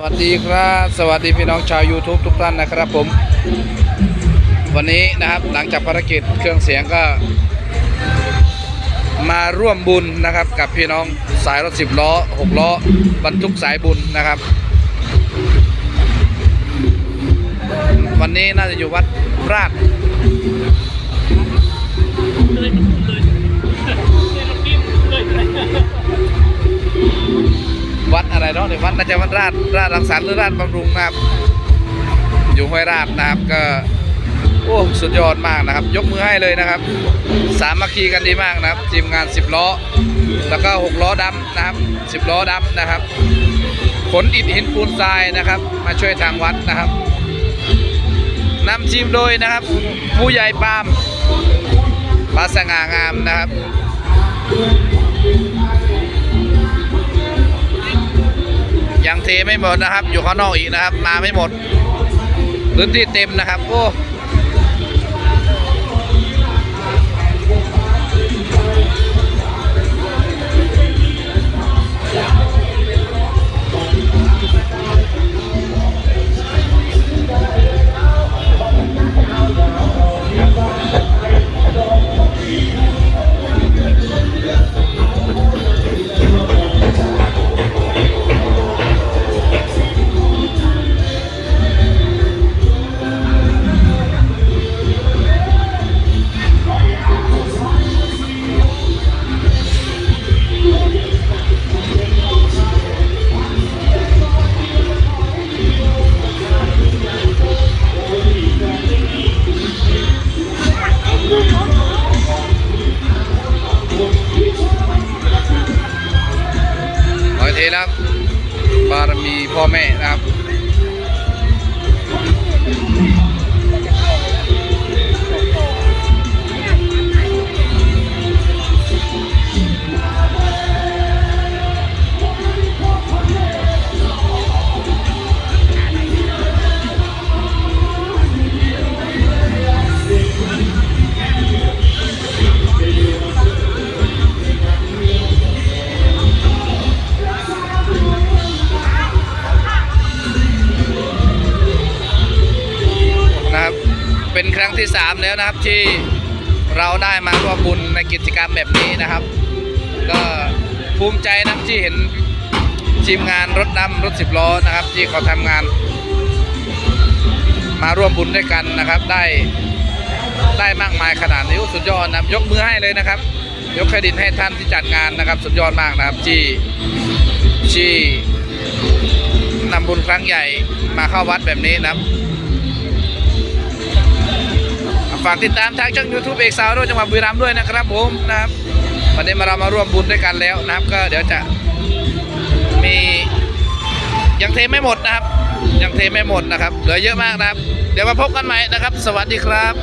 สวัสดีครับ สวัสดีพี่น้องชาว YouTube ทุกท่านนะครับผม วันนี้นะครับหลังจากภารกิจเครื่องเสียงก็ มาร่วมบุญนะครับ กับพี่น้องสายรถสิบล้อหกล้อบรรทุกสายบุญนะครับ วันนี้น่าจะอยู่วัดราช อะไรเนาะในวัดน่าจะวัดราชราชรังสรรค์หรือราชบำรุงนะครับ อยู่ห้วยราชนะครับก็โอ้สุดยอดมากนะครับ ยกมือให้เลยนะครับ สามัคคีกันดีมากนะครับทีมงาน10ล้อ แล้วก็6ล้อดำนะครับ10ล้อดำนะครับขนอิฐหินปูนทรายนะครับ มาช่วยทางวัดนะครับนำทีมโดยนะครับ ผู้ใหญ่ปามปาสง่างามนะครับ เทไม่หมดนะครับ อยู่ข้างนอกอีกนะครับ มาไม่หมด พื้นที่เต็มนะครับ โอ้ นะครับ บารมีพ่อแม่นะครับนะครับ เป็นครั้งที่ 3 แล้วนะครับที่เราได้มาร่วมบุญในกิจกรรมแบบนี้นะครับ ก็ภูมิใจนะที่เห็นทีมงานรถดำรถสิบล้อนะครับ ที่เขาทำงาน มาร่วมบุญด้วยกันนะครับ ได้ได้มากมายขนาดนี้สุดยอดนะยกมือให้เลยนะครับ ยกเครดิตให้ท่านที่จัดงานนะครับ สุดยอดมากนะครับที่ที่นำบุญครั้งใหญ่มาเข้าวัดแบบนี้นะครับ ฝากติดตามทางช่อง YouTube เอกสาวด้วยจังหวัดบุรีรัมย์ด้วยนะครับผมนะครับวันนี้มาเรามาร่วมบุญด้วยกันแล้วนะครับ ก็เดี๋ยวจะมียังเทไม่หมดนะครับ ยังเทไม่หมดนะครับเหลือเยอะมากนะครับ เดี๋ยวมาพบกันใหม่นะครับ สวัสดีครับ